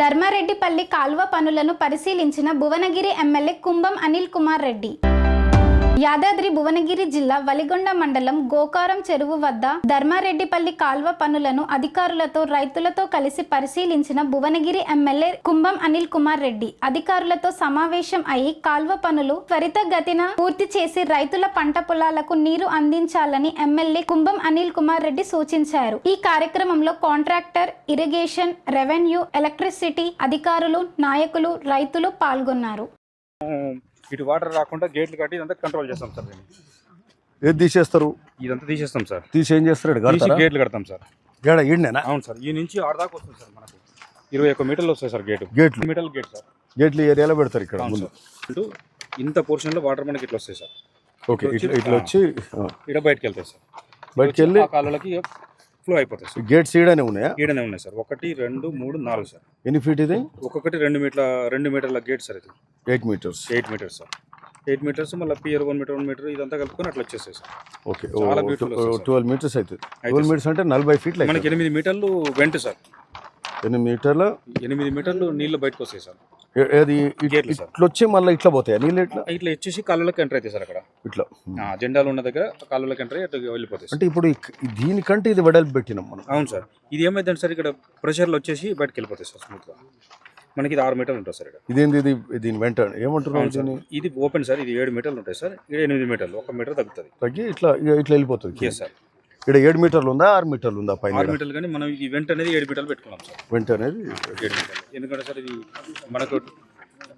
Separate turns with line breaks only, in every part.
ధర్మారెడ్డిపల్లి కాల్వ పనులను పరిశీలించిన భువనగిరి ఎమ్మెల్యే కుంభం అనిల్ కుమార్ రెడ్డి. యాదాద్రి భువనగిరి జిల్లా వలిగొండ మండలం గోకారం చెరువు వద్ద ధర్మారెడ్డిపల్లి కాల్వ పనులను అధికారులతో రైతులతో కలిసి పరిశీలించిన భువనగిరి ఎమ్మెల్యే కుంభం అనిల్ కుమార్ రెడ్డి అధికారులతో సమావేశం అయి కాల్వ పనులు త్వరితగతిన పూర్తి చేసి రైతుల పంట పొలాలకు నీరు అందించాలని ఎమ్మెల్యే కుంభం అనిల్ కుమార్ రెడ్డి సూచించారు. ఈ కార్యక్రమంలో కాంట్రాక్టర్ ఇరిగేషన్ రెవెన్యూ ఎలక్ట్రిసిటీ అధికారులు నాయకులు రైతులు పాల్గొన్నారు.
ఇటు వాటర్ రాకుండా గేట్లు కట్టి ఇదంతా కంట్రోల్ చేస్తాం సార్ దీన్ని
ఏది తీసేస్తారు?
ఇదంతా తీసేస్తాం సార్.
తీసి ఏం చేస్తారు?
తీసి? గేట్లు కడతాం సార్.
ఈడ ఈడనేనా?
అవును సార్. ఈ నుంచి ఆడ దాకా వస్తుంది సార్ మనకు. ఇరవై ఒక్క మీటర్లు వస్తాయి సార్ గేటు.
గేట్లు?
మీటర్ల గేట్ సార్.
గేట్లు ఏరియాలో పెడతారు ఇక్కడ ముందు.
అంటూ ఇంత పోర్షన్లో వాటర్ మనకి ఇట్లా వస్తాయి సార్.
ఓకే ఇట్లా ఇట్లా వచ్చి
ఇక్కడ బయటకు వెళ్తాయి సార్.
బయటికి వెళ్ళి
కాలువలకి ఫ్లో అయిపోతాయి సార్
గేట్స్ ఈడనే ఉన్నాయా?
ఈడనే ఉన్నాయి సార్ ఒకటి రెండు మూడు నాలుగు సార్
ఎన్ని ఫీట్ ఇది?
ఒక్కొక్కటి రెండు మీటర్ల రెండు మీటర్ల గేట్ సార్ ఇది.
Eight metres
eight metres sir eight metres మళ్ళీ pier one metre one metre ఇదంతా కలుపుకొని అట్లా వచ్చేస్తాయి సార్
ఓకే
చాలా సార్.
ట్వెల్వ్ మీటర్స్ అవుతుంది
అయితే.
ట్వెల్వ్ మీటర్స్ అంటే నలభై ఫీట్ లైక్
మనకి ఎనిమిది మీటర్లు వెంట సార్
ఎనిమిది మీటర్ల?
ఎనిమిది మీటర్లు నీళ్ళు బయటకు వస్తాయి సార్ సార్.
ఇట్లా వచ్చి మళ్ళీ ఇట్లా పోతాయా? నీళ్ళు ఇట్లా?
ఇట్లా వచ్చేసి కాలువలోకి ఎంటర్ అవుతాయి సార్ అక్కడ.
ఇట్లా.
జెండాలు ఉన్న దగ్గర కాలువలోకి ఎంటర్ అయ్యి వెళ్ళిపోతాయి
అంటే ఇప్పుడు దీనికంటే ఇది వెడల్పు పెట్టినాం మనం.
అవును సార్. ఇది ఏమైందంటే సార్ ఇక్కడ ప్రెషర్లు వచ్చేసి బయటకు వెళ్ళిపోతాయి సార్ స్మూత్గా. మనకి ఇది ఆరు మీటర్లు ఉంటుంది సార్ ఇక్కడ.
ఇదేంది ఇది? దీని వెంట ఏమంటున్నాం
ఇది ఓపెన్ సార్. ఇది ఏడు మీటర్లు ఉంటాయి సార్. ఇక్కడ ఎనిమిది మీటర్లు. ఒక మీటర్ తగ్గుతుంది.
తగ్గి ఇట్లా ఇట్లా వెళ్ళిపోతుంది.
సార్
ఇక్కడ ఏడు మీటర్లు ఉందా? ఆరు మీటర్లు ఉందా పైన
ఆరు మీటర్లు కానీ మనం ఈ వెంట అనేది ఏడు మీటర్లు పెట్టుకున్నాం సార్.
వెంట అనేది
ఏడు మీటర్లు. ఎందుకంటే సార్ ఇది మనకు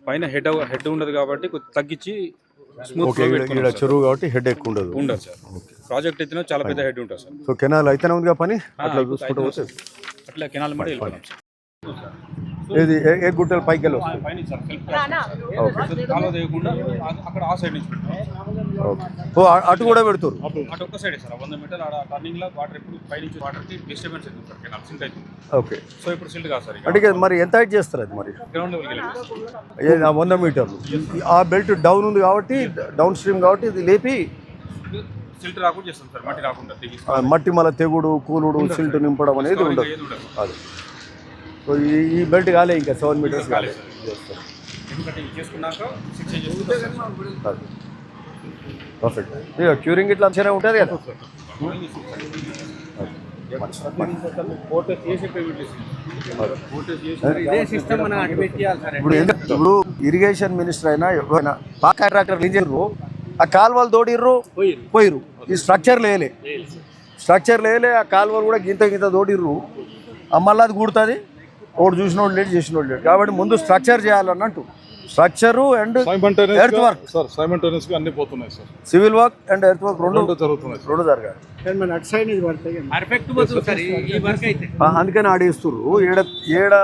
పైన హెడ్ హెడ్ ఉండదు కాబట్టి తగ్గించి
ఓకే చెరువు కాబట్టి హెడ్ ఎక్కువ ఉండదు.
ఉండదు సార్. ప్రాజెక్ట్ అయితేనే చాలా పెద్ద హెడ్ ఉంటుంది సార్.
సో కెనాల్ అయితేనే ఉందిగా పని? అట్లా చూసుకుంటూ
అట్లా కెనాల్ మడి వెళ్ళిపోతాం సార్.
ఏది? ఏ- గుట్టలు పైకి వెళ్ళి. ఓకే. ఓ అటు కూడా పెడుతురు
అటు ఒక్క సైడ్ సార్ వంద మీటర్ ఆడ టర్నింగ్లో వాటర్ ఎప్పుడు పై నుంచి వాటర్కి డిస్టర్బెన్స్ అవుతుంది సార్ కెనాల్ సిల్ట్ అవుతుంది.
ఓకే.
సో ఇప్పుడు సిల్ట్ కాదు సార్
అంటే ఇక మరి ఎంత హైట్ చేస్తారు అది మరి?
గ్రౌండ్
వంద మీటర్లు. ఆ బెల్ట్ డౌన్ ఉంది కాబట్టి డౌన్ స్ట్రీమ్ కాబట్టి ఇది లేపి
సిల్ట్ రాకుండా చేస్తాం సార్ మట్టి రాకుండా
మల తెగుడు కూలుడు సిల్ట్ నింపడం అనేది ఉండదు.
ఏది ఉండదు.
అది. సో ఈ ఈ బెల్ట్ కాలే ఇంకా సెవెన్ మీటర్స్ పర్ఫెక్ట్ ఇక క్యూరింగ్ ఇట్లా అంచనా ఉంటుంది కదా?
సార్.
ఇప్పుడు ఇప్పుడు ఇరిగేషన్ మినిస్టర్ అయినా ఎవరైనా పాక కాంట్రాక్టర్ ఏం చేయరు ఆ కాలువలు తోడిర్రు పోయిర్రు. ఈ స్ట్రక్చర్ లేలే స్ట్రక్చర్ లేలే ఆ కాలువలు కూడా గింత గింత తోడిర్రు. మళ్ళీ అది కూడుతుంది? ఒకటి చూసినోడు లేడు చేసినోడు లేడు. కాబట్టి ముందు స్ట్రక్చర్ చేయాలన్నట్టు స్ట్రక్చరు అండ్ ఎర్త్ వర్క్
సార్గా అన్ని పోతున్నాయి sir.
Civil work and earth work రెండు
రెండు జరుగుతున్నాయి
రెండు జరగాలి.
మన అటు సైడ్ ఇది పడతాయి పర్ఫెక్ట్ పోతుంది సార్ ఈ- ఈ వర్క్ అయితే.
ఆ, అందుకని ఆడేస్తుర్రు ఏడ ఏడ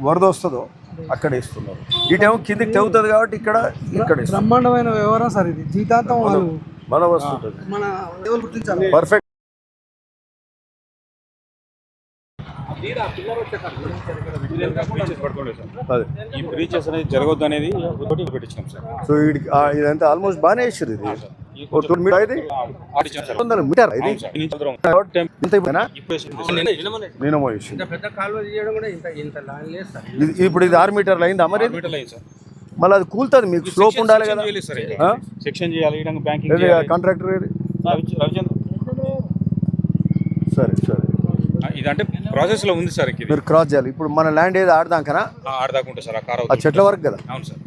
వరద వస్తుందో అక్కడ వేస్తున్నారు. ఇటేమో కిందికి తెగుతుంది కాబట్టి ఇక్కడ ఇక్కడ.
బ్రహ్మాండమైన వ్యవహారం సార్ ఇది జీతాంతం
మన వస్తుంటుంది. పర్ఫెక్ట్
ఈ బ్రీచెస్ అనేది జరగొద్దు అనేది ఒకటి పెట్టించాం సార్.
సో వీడికి ఇదంతా ఆల్మోస్ట్ బాగానే వేసారు ఇది. మీటర్ మీటర్
ఇప్పుడు వేసింది.
మినిమం వేసింది
ఇంత పెద్ద కాలువ చేయడం కూడా ఇంత ఇంత లాంగ్ లేదు సార్.
ఇది ఆరు మీటర్లు అయిందా మరి మళ్ళీ అది కూలుతుంది మీకు స్లోప్ ఉండాలి కదా?
సెక్షన్ చేయాలి బ్యాంకింగ్
కాంట్రాక్టర్
రవిచంద్ర.
సరే సరే.
ఇదంటే ప్రాసెస్లో ఉంది సార్ ఇది.
మీరు క్రాస్ చేయాలి. ఇప్పుడు మన ల్యాండ్ ఏది ఆడదాకనా
ఆ, ఆడదాకుంటా సార్ ఆ కార్
ఆ చెట్ల వరకు కదా?
అవును సార్.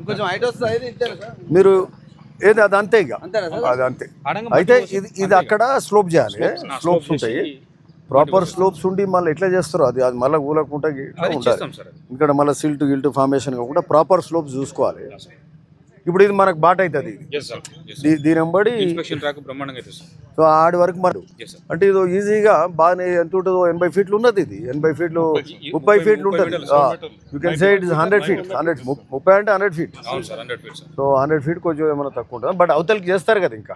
ఇంకొంచెం హైట్ వస్తుంది అయితే ఇచ్చారు సార్?
మీరు ఏది అది అంతే ఇక. అది అంతే. అయితే ఇది ఇది అక్కడ స్లోప్ చేయాలి. స్లోప్స్ ఉంటాయి. ప్రాపర్ స్లోప్స్ ఉండి మళ్ళీ ఎట్లా చేస్తారో అది అది మళ్ళీ ఊలకుండా ఉండాలి.
చేస్తాం సార్ అది.
ఇక్కడ మళ్ళీ సిల్ట్ గిల్ట్ ఫార్మేషన్ కాకుండా ప్రాపర్ స్లోప్స్ చూసుకోవాలి. ఇప్పుడు ఇది మనకు బాట అవుతుంది ఇది. దీని వెంబడి సో ఆడి వరకు మరి అంటే ఇది ఈజీగా బాగానే ఎంత ఉంటుందో ఎనభై ఫీట్లు ఉన్నది ఇది. ఎనభై ఫీట్లు ముప్పై ఫీట్లు ఉంటుంది. You can say it is hundred feet hundred ముప్పై అంటే hundred feet so hundred feet కొంచెం ఏమైనా తక్కువ ఉంటుంది? బట్ అవతలకి చేస్తారు కదా ఇంకా.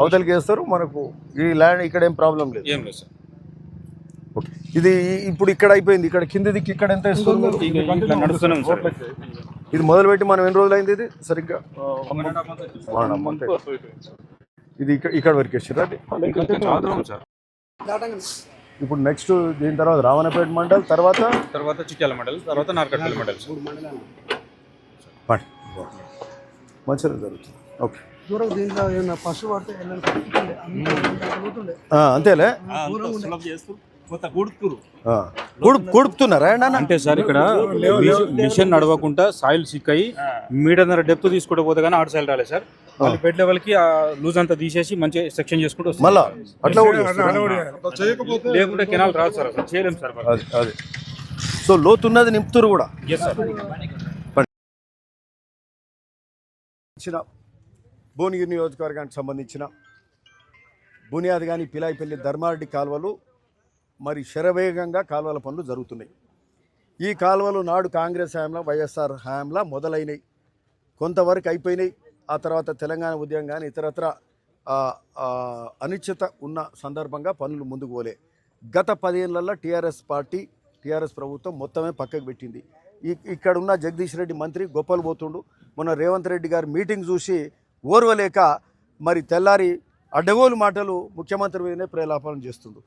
అవతలకి చేస్తారు మనకు ఈ ల్యాండ్ ఇక్కడ ఏం ప్రాబ్లం లేదు.
ఏం లేదు సార్
ఓకే ఇది ఇప్పుడు ఇక్కడ అయిపోయింది. ఇక్కడ కింది దిక్కు ఇక్కడ ఎంత ఇస్తుంది ఇది మొదలుపెట్టి మనం ఎన్ని రోజులు అయింది ఇది సరిగ్గా ఇది ఇక్కడ ఇక్కడ వరకు
సార్.
ఇప్పుడు నెక్స్ట్ దీని తర్వాత రావణపేట మండల్ తర్వాత?
తర్వాత చిట్యాల మండల్ తర్వాత నార్కట్పల్లి మండల్
మంచిగా జరుగుతుంది. ఓకే. అంతేలే. కుడుపుతున్నారా
అంటే సార్ ఇక్కడ మిషన్- నడవకుండా సాయిల్ సిక్ అయ్యి మీటర్ డెప్త్ తీసుకుంటూ పోతే కానీ ఆడు సాయిల్ రాలేదు సార్. వాళ్ళు బెడ్ లెవెల్కి ఆ లూజ్ అంతా తీసేసి మంచిగా సెక్షన్ చేసుకుంటూ.
మళ్ళా? అట్లా
లేకుంటే కెనాల్ రాదు సార్ అసలు. చేయలేము సార్
అది సో లోతున్నది నింపుతురు కూడా?
ఎస్ సార్
ఇచ్చిన భువనగిరి నియోజకవర్గానికి సంబంధించిన బునియాది కానీ పిలాయిపల్లి ధర్మారెడ్డి కాలువలు మరి శరవేగంగా కాలువల పనులు జరుగుతున్నాయి. ఈ కాలువలు నాడు కాంగ్రెస్ హయాంలో వైఎస్ఆర్ హయాంలో మొదలైనవి కొంతవరకు అయిపోయినాయి. ఆ తర్వాత తెలంగాణ ఉద్యమం కానీ ఇతరత్ర అనిశ్చిత ఉన్న సందర్భంగా పనులు ముందుకు పోలే. గత పదేళ్ళలో టీఆర్ఎస్ పార్టీ టీఆర్ఎస్ ప్రభుత్వం మొత్తమే పక్కకు పెట్టింది. ఇక్కడ ఉన్న జగదీష్ రెడ్డి మంత్రి గొప్పలు పోతుండు. మొన్న రేవంత్ రెడ్డి గారి మీటింగ్ చూసి ఓర్వలేక మరి తెల్లారి అడ్డగోలు మాటలు ముఖ్యమంత్రి మీదనే ప్రేలాపన చేస్తుంది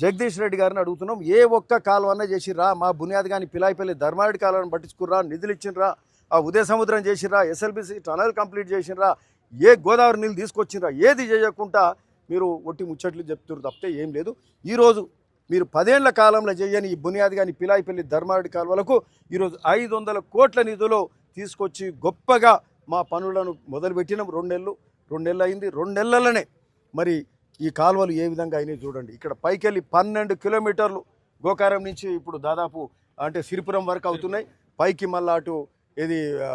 జగదీష్ రెడ్డి గారిని అడుగుతున్నాం ఏ ఒక్క కాలువన్న చేసిర్రా మా బునియాద్ కానీ పిలాయిపల్లి ధర్మారెడ్డి కాలువను పట్టించుకుర్రా నిధులు ఇచ్చిండ్రా ఆ ఉదయ సముద్రం చేసిర్రా ఎస్ఎల్బిసి టనల్ కంప్లీట్ చేసిర్రా ఏ గోదావరి నీళ్ళు తీసుకొచ్చిండ్రా ఏది చేయకుండా మీరు ఒట్టి ముచ్చట్లు చెప్తున్నారు తప్పితే ఏం లేదు. ఈరోజు మీరు పదేళ్ళ కాలంలో చేయని ఈ బునియాద్ కానీ పిలాయిపల్లి ధర్మారెడ్డి కాలువలకు ఈరోజు ఐదు వందల కోట్ల నిధులు తీసుకొచ్చి గొప్పగా మా పనులను మొదలుపెట్టినాం. రెండు నెలలు రెండు నెలలు అయింది. రెండు నెలలనే మరి ఈ కాలువలు ఏ విధంగా అయినాయి చూడండి. ఇక్కడ పైకెళ్ళి పన్నెండు కిలోమీటర్లు గోకారం నుంచి ఇప్పుడు దాదాపు అంటే సిరిపురం వరకు అవుతున్నాయి. పైకి మళ్ళా అటు ఇది ఆ,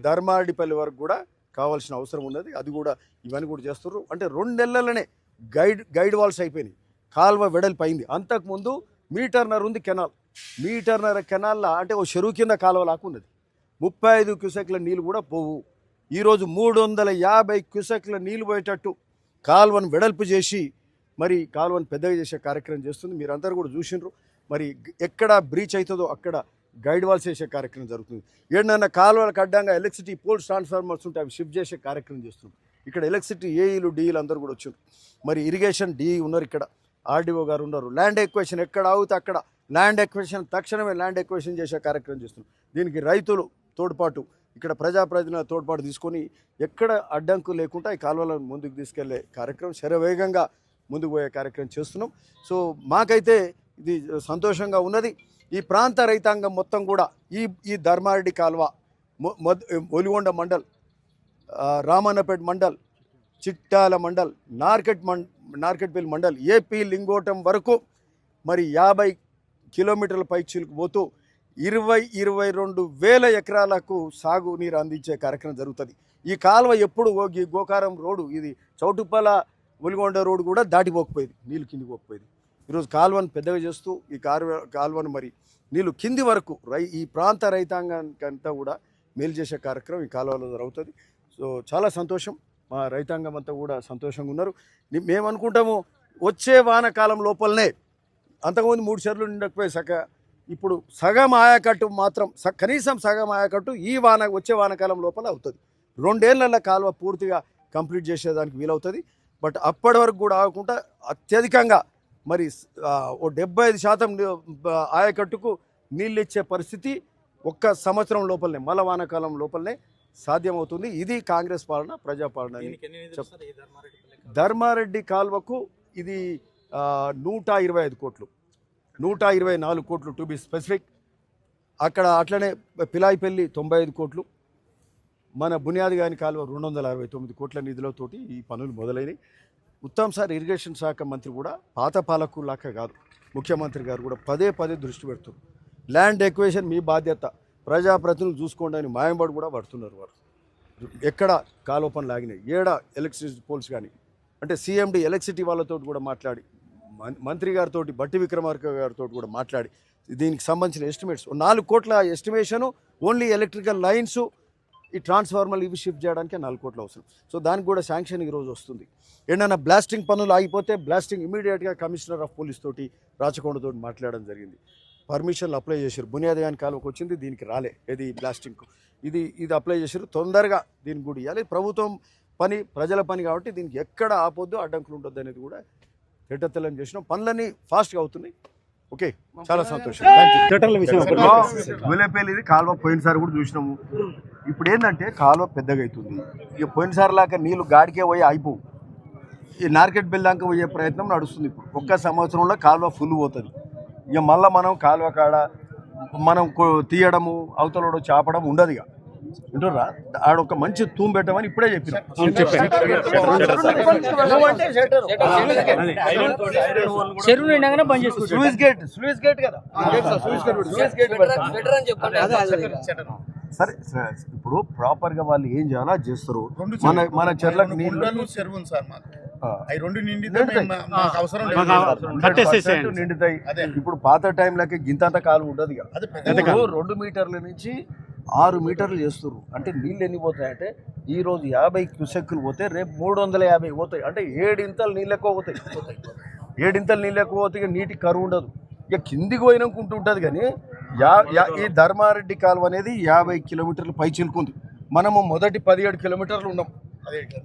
ధర్మారెడ్డిపల్లి వరకు కూడా కావాల్సిన అవసరం ఉన్నది. అది కూడా ఇవన్నీ కూడా చేస్తున్నారు అంటే రెండు నెలలనే గైడ్ గైడ్ వాల్స్ అయిపోయినాయి. కాలువ వెడల్పు అయింది అంతకుముందు మీటర్నర్ ఉంది కెనాల్. మీటర్నర్ కెనాల్లో అంటే ఓ చెరువు కింద కాలువ లాగా ముప్పై ఐదు క్యూసెక్ల నీళ్ళు కూడా పోవు. ఈరోజు మూడు వందల యాభై క్యూసెక్ల నీళ్ళు పోయేటట్టు కాల్వను వెడల్పు చేసి మరి కాల్వను పెద్దగా చేసే కార్యక్రమం చేస్తుంది. మీరందరూ కూడా చూసిండ్రు. మరి ఎక్కడ బ్రీచ్ అవుతుందో అక్కడ గైడ్ వాల్స్ చేసే కార్యక్రమం జరుగుతుంది. ఏడన్నా కాలువలకు అడ్డంగా ఎలక్ట్రిసిటీ పోల్స్ ట్రాన్స్ఫార్మర్స్ ఉంటే అవి షిఫ్ట్ చేసే కార్యక్రమం చేస్తున్నాం ఇక్కడ ఎలక్ట్రిసిటీ ఏఈలు డీఈలు అందరూ కూడా వచ్చారు మరి ఇరిగేషన్ డిఈ ఉన్నారు ఇక్కడ. ఆర్డీఓ గారు ఉన్నారు. ల్యాండ్ ఎక్వేషన్ ఎక్కడ ఆగితే అక్కడ. ల్యాండ్ ఎక్వేషన్ తక్షణమే ల్యాండ్ ఎక్వేషన్ చేసే కార్యక్రమం చేస్తున్నాం దీనికి రైతులు తోడ్పాటు. ఇక్కడ ప్రజాప్రతినిధుల తోడ్పాటు తీసుకొని ఎక్కడ అడ్డంకు లేకుండా ఈ కాలువలను ముందుకు తీసుకెళ్ళే కార్యక్రమం శరవేగంగా ముందుకు పోయే కార్యక్రమం చేస్తున్నాం. సో మాకైతే ఇది సంతోషంగా ఉన్నది. ఈ ప్రాంత రైతాంగం మొత్తం కూడా ఈ ఈ ధర్మారెడ్డి కాలువ ఒలిగొండ మండల్ రామన్నపేట మండల్ చిట్టాల మండల్ నార్కెట్ మం నార్కెట్పల్లి మండల్ ఏపీ లింగోటం వరకు మరి యాభై కిలోమీటర్ల పైచీలకు పోతూ ఇరవై ఇరవై రెండు వేల ఎకరాలకు సాగు నీరు అందించే కార్యక్రమం జరుగుతుంది. ఈ కాలువ ఎప్పుడు ఈ గోకారం రోడ్డు ఇది చౌటుప్పల ఒలిగొండ రోడ్డు కూడా దాటిపోకపోయేది నీళ్ళు కిందికి పోకపోయేది. ఈరోజు కాలువను పెద్దగా చేస్తూ ఈ కాలువ కాలువను మరి నీళ్ళు కింది వరకు రై ఈ ప్రాంత రైతాంగానికి అంతా కూడా మేలు చేసే కార్యక్రమం ఈ కాలువలో జరుగుతుంది. సో చాలా సంతోషం. మా రైతాంగం అంతా కూడా సంతోషంగా ఉన్నారు. మేము అనుకుంటాము వచ్చే వానకాలం లోపలనే అంతకుముందు మూడు చెర్లు నిండకపోయి సక ఇప్పుడు సగం ఆయకట్టు మాత్రం స- కనీసం సగం ఆయకట్టు ఈ వాన వచ్చే వానకాలం లోపల అవుతుంది. రెండేళ్ళ కాలువ పూర్తిగా కంప్లీట్ చేసేదానికి వీలవుతుంది. బట్ అప్పటి వరకు కూడా ఆగకుండా అత్యధికంగా మరి ఓ డెబ్బై ఐదు శాతం ఆయకట్టుకు నీళ్ళు ఇచ్చే పరిస్థితి ఒక్క సంవత్సరం లోపలనే మల వానాకాలం లోపలనే సాధ్యమవుతుంది. ఇది కాంగ్రెస్ పాలన ప్రజాపాలన ధర్మారెడ్డి కాల్వకు ఇది నూట ఇరవై ఐదు కోట్లు. నూట ఇరవై నాలుగు కోట్లు టు బి స్పెసిఫిక్ అక్కడ అట్లనే పిలాయిపల్లి తొంభై ఐదు కోట్లు. మన బునియాది గాని కాలువ రెండు వందల అరవై తొమ్మిది కోట్ల నిధులతోటి ఈ పనులు మొదలైనవి ఉత్తమ్ సార్ ఇరిగేషన్ శాఖ మంత్రి కూడా పాత పాలకు కాదు. ముఖ్యమంత్రి గారు కూడా పదే పదే దృష్టి పెడుతున్నారు. ల్యాండ్ ఎక్వేషన్ మీ బాధ్యత. ప్రజాప్రతినిధులు చూసుకోండి అని మాయంబడి కూడా పడుతున్నారు వారు. ఎక్కడ కాలువ పనులు ఆగినాయి? ఏడా ఎలక్ట్రిసిటీ పోల్స్ కానీ? అంటే సీఎండి ఎలక్ట్రిసిటీ వాళ్ళతో కూడా మాట్లాడి మంత్రి గారితో బట్టి విక్రమార్క గారితో కూడా మాట్లాడి దీనికి సంబంధించిన ఎస్టిమేట్స్ నాలుగు కోట్ల ఎస్టిమేషను ఓన్లీ ఎలక్ట్రికల్ లైన్స్ ఈ ట్రాన్స్ఫార్మర్లు ఇవి షిఫ్ట్ చేయడానికి నాలుగు కోట్లు అవసరం. సో దానికి కూడా శాంక్షన్ ఈరోజు వస్తుంది. ఏంటన్నా బ్లాస్టింగ్ పనులు ఆగిపోతే బ్లాస్టింగ్ ఇమీడియట్గా కమిషనర్ ఆఫ్ పోలీస్ తోటి రాచకొండతో మాట్లాడడం జరిగింది. పర్మిషన్లు అప్లై చేశారు. బునియాది గాని కాలువకి వచ్చింది దీనికి రాలే. ఇది బ్లాస్టింగ్కు? ఇది ఇది అప్లై చేశారు. తొందరగా దీనికి కూడా ఇవ్వాలి. ప్రభుత్వం పని ప్రజల పని కాబట్టి దీనికి ఎక్కడ ఆపొద్దు అడ్డంకులు ఉండొద్దు అనేది కూడా తెట్టతెల్లం చేసినాం పనులన్నీ ఫాస్ట్గా అవుతున్నాయి. ఓకే చాలా సంతోషం. గులేపల్లి కాలువ పోయినసారి కూడా చూసినాము. ఇప్పుడు ఏంటంటే కాలువ పెద్దగా అవుతుంది. ఇక పోయినసారి లాగా నీళ్ళు గాడికే పోయి అయిపోవు ఈ నార్కెట్ బిల్ దాకా పోయే ప్రయత్నం నడుస్తుంది ఇప్పుడు. ఒక్క సంవత్సరంలో కాలువ ఫుల్ పోతుంది. ఇక మళ్ళీ మనం కాలువ కాడ మనం కొ- తీయడము అవతలడు చాపడం ఉండదు ఇక. వింటుర్రా ఆడ ఒక మంచి తూము పెట్టమని ఇప్పుడే చెప్పిన
చెరువు నిండగానే బంద్ చేసుకుంటాం
స్లూయిస్ గేట్ స్లూయిస్ గేట్ కదా స్లూయిస్ గేట్ సరే. ఇప్పుడు ప్రాపర్గా వాళ్ళు ఏం చేయాలో చేస్తారు మన మన చెర్లకు నీళ్ళు
చెరువు సార్ మాకు. అవి రెండు నిండితే
నిండుతాయి.
మేము- మాకు అవసరం లేదు.
పర్సెంట్ నిండుతాయి
అదే.
ఇప్పుడు పాత టైంలకి గింతంత కాలు ఉండదు రెండు మీటర్ల నుంచి ఆరు మీటర్లు చేస్తున్నారు అంటే నీళ్ళు ఎన్ని పోతాయంటే ఈరోజు యాభై క్యూసెక్కులు పోతే రేపు మూడు వందల యాభై పోతాయి. అంటే ఏడింతలు నీళ్ళు ఎక్కువ పోతాయి. ఏడింతలు నీళ్ళు ఎక్కువ పోతే ఇక నీటి కరువు ఉండదు. ఇక కిందికి పోయినాకుంటూ ఉంటుంది కానీ యా ఈ ధర్మారెడ్డి కాలువ అనేది యాభై కిలోమీటర్లు పై చిలుకుంది. మనము మొదటి పదిహేడు కిలోమీటర్లు ఉన్నాం.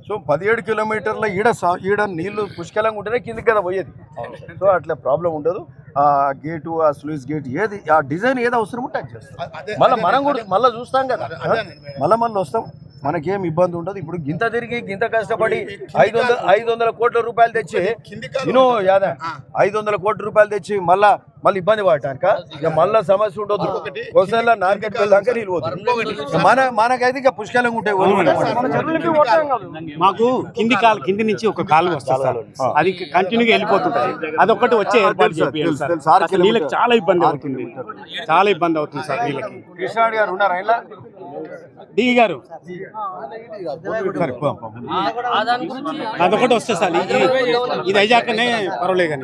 సో పదిహేడు కిలోమీటర్ల ఈడ ఈడ నీళ్ళు పుష్కలంగా ఉంటేనే కిందికి కదా పోయేది. సో అట్లా ప్రాబ్లం ఉండదు. ఆ గేటు ఆ స్లూయిస్ గేట్ ఏది ఆ డిజైన్ ఏది అవసరం ఉంటే అది చేస్తాం. మళ్ళీ మనం కూడా మళ్ళీ చూస్తాం కదా మళ్ళీ మళ్ళీ వస్తాం. మనకేం ఇబ్బంది ఉండదు. ఇప్పుడు గింత తిరిగి గింత కష్టపడి ఐదు వందల ఐదు వందల కోట్ల రూపాయలు తెచ్చి యాదా ఐదు వందల కోట్ల రూపాయలు తెచ్చి మళ్ళా మళ్ళీ ఇబ్బంది పడటానిక? ఇక మళ్ళా సమస్య ఉండదు. ఒకసారి నార్కెట్ వెళ్ళాక నీళ్ళు పోతుంది మన మనకైతే ఇక పుష్కలంగా ఉంటాయి
మాకు కింది కాలు కింది నుంచి ఒక కాలు వస్తుంది అది కంటిన్యూగా వెళ్ళిపోతుంటది. అదొకటి వచ్చే ఏర్పాటు చేయాలి
కిలోమీటర్.
చాలా ఇబ్బంది అవుతుంది. చాలా ఇబ్బంది అవుతుంది సార్ నీళ్ళకి.
కృష్ణాడి గారు ఉన్నారా ఇలా
డి గారు. అదొకటి వస్తుంది సార్. ఇది ఇది అయ్యాకనే పర్వాలేదు కానీ.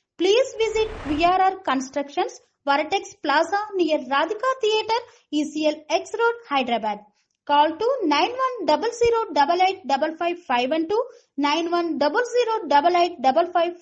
Please visit VRR Constructions, Varatex Plaza near Radhika Theatre, ECL X Road, Hyderabad. Call to 9100885551 91008855